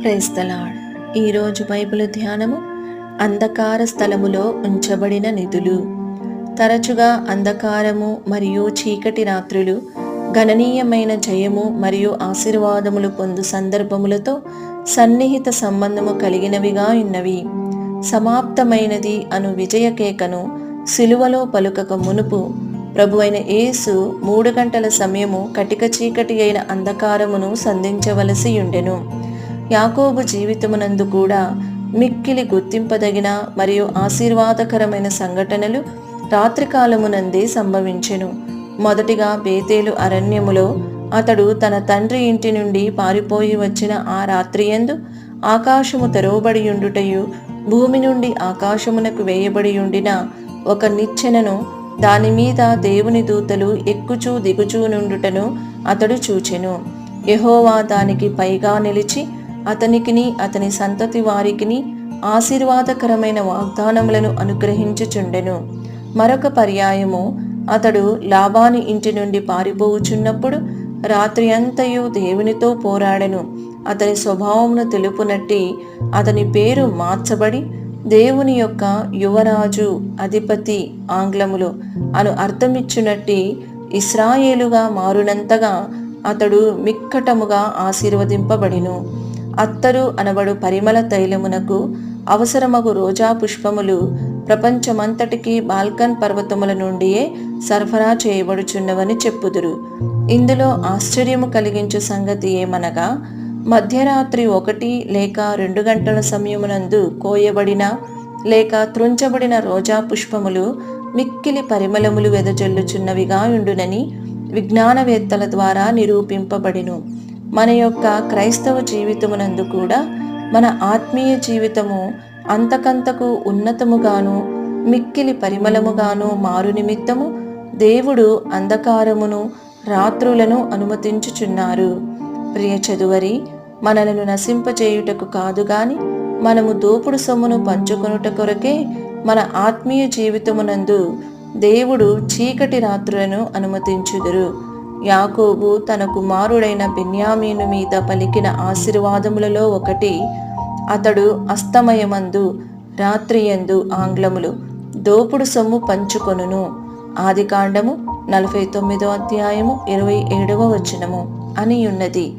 క్రైస్తలాడ్ ఈరోజు బైబిల్ ధ్యానము అంధకార స్థలములో ఉంచబడిన నిధులు. తరచుగా అంధకారము మరియు చీకటి రాత్రులు గణనీయమైన జయము మరియు ఆశీర్వాదములు పొందు సందర్భములతో సన్నిహిత సంబంధము కలిగినవిగా ఉన్నవి. సమాప్తమైనది అను విజయకేకను సిలువలో పలుకక మునుపు ప్రభు అయిన యేసు మూడు గంటల సమయము కటిక చీకటి అయిన అంధకారమును సంధించవలసి ఉండెను. యాకోబు జీవితమునందు కూడా మిక్కిలి గుర్తింపదగిన మరియు ఆశీర్వాదకరమైన సంఘటనలు రాత్రికాలమునందే సంభవించెను. మొదటిగా బేతేలు అరణ్యములో అతడు తన తండ్రి ఇంటి నుండి పారిపోయి వచ్చిన ఆ రాత్రియందు ఆకాశము తెరవబడియుండుటయు భూమి నుండి ఆకాశమునకు వేయబడి ఉండిన ఒక నిచ్చెనను దానిమీద దేవుని దూతలు ఎక్కుచూ దిగుచూ నుండుటను అతడు చూచెను. యహోవా దానికి పైగా నిలిచి అతనికిని అతని సంతతి వారికిని ఆశీర్వాదకరమైన వాగ్దానములను అనుగ్రహించుచుండెను. మరొక పర్యాయము అతడు లాభాని ఇంటి నుండి పారిపోవుచున్నప్పుడు రాత్రి అంతయు దేవునితో పోరాడెను. అతని స్వభావమును తెలుపునట్టి అతని పేరు మార్చబడి దేవుని యొక్క యువరాజు అధిపతి ఆంగ్లములు అను అర్థమిచ్చునట్టి ఇస్రాయేలుగా మారునంతగా అతడు మిక్కటముగా ఆశీర్వదింపబడిను. అత్తరు అనబడు పరిమళ తైలమునకు అవసరమగు రోజా పుష్పములు ప్రపంచమంతటికి బాల్కన్ పర్వతముల నుండియే సరఫరా చేయబడుచున్నవని చెప్పుదురు. ఇందులో ఆశ్చర్యము కలిగించు సంగతి ఏమనగా మధ్యరాత్రి ఒకటి లేక రెండు గంటల సమయమునందు కోయబడిన లేక త్రుంచబడిన రోజా పుష్పములు మిక్కిలి పరిమళములు వెదజల్లుచున్నవిగా ఉండునని విజ్ఞానవేత్తల ద్వారా నిరూపింపబడిను. మన యొక్క క్రైస్తవ జీవితమునందు కూడా మన ఆత్మీయ జీవితము అంతకంతకు ఉన్నతముగాను మిక్కిలి పరిమళముగాను మారు నిమిత్తము దేవుడు అంధకారమును రాత్రులను అనుమతించుచున్నారు. ప్రియ చదువరి మనలను నశింపచేయుటకు కాదు గాని మనము దోపుడు సొమ్మును పంచుకొనుట కొరకే మన ఆత్మీయ జీవితమునందు దేవుడు చీకటి రాత్రులను అనుమతించుదురు. యాకోబు తన కుమారుడైన బెన్యామీను మీద పలికిన ఆశీర్వాదములలో ఒకటి అతడు అస్తమయమందు రాత్రియందు ఆంగ్లములు దోపుడు సొమ్ము పంచుకొనును. ఆది కాండము నలభై తొమ్మిదో అధ్యాయము ఇరవై ఏడవ వచనము అని ఉన్నది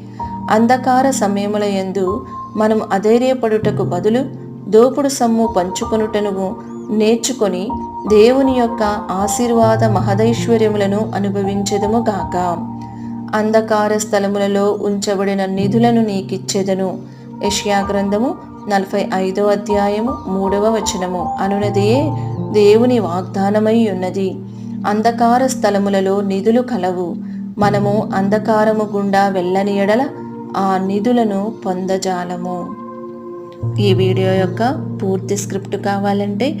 అంధకార సమయముల యందు మనం అధైర్యపడుటకు బదులు దోపుడు సొమ్ము పంచుకొనుటను నేర్చుకొని దేవుని యొక్క ఆశీర్వాద మహదైశ్వర్యములను అనుభవించెదము గాక. అంధకార స్థలములలో ఉంచబడిన నిధులను నీకిచ్చెదను. యష్యా గ్రంథము నలభై ఐదో అధ్యాయము మూడవ వచనము. అనునదియే దేవుని వాగ్దానమై ఉన్నది. అంధకార స్థలములలో నిధులు కలవు. మనము అంధకారము గుండా వెళ్ళని ఎడల ఆ నిధులను పొందజాలము. ఈ వీడియో యొక్క పూర్తి స్క్రిప్ట్ కావాలంటే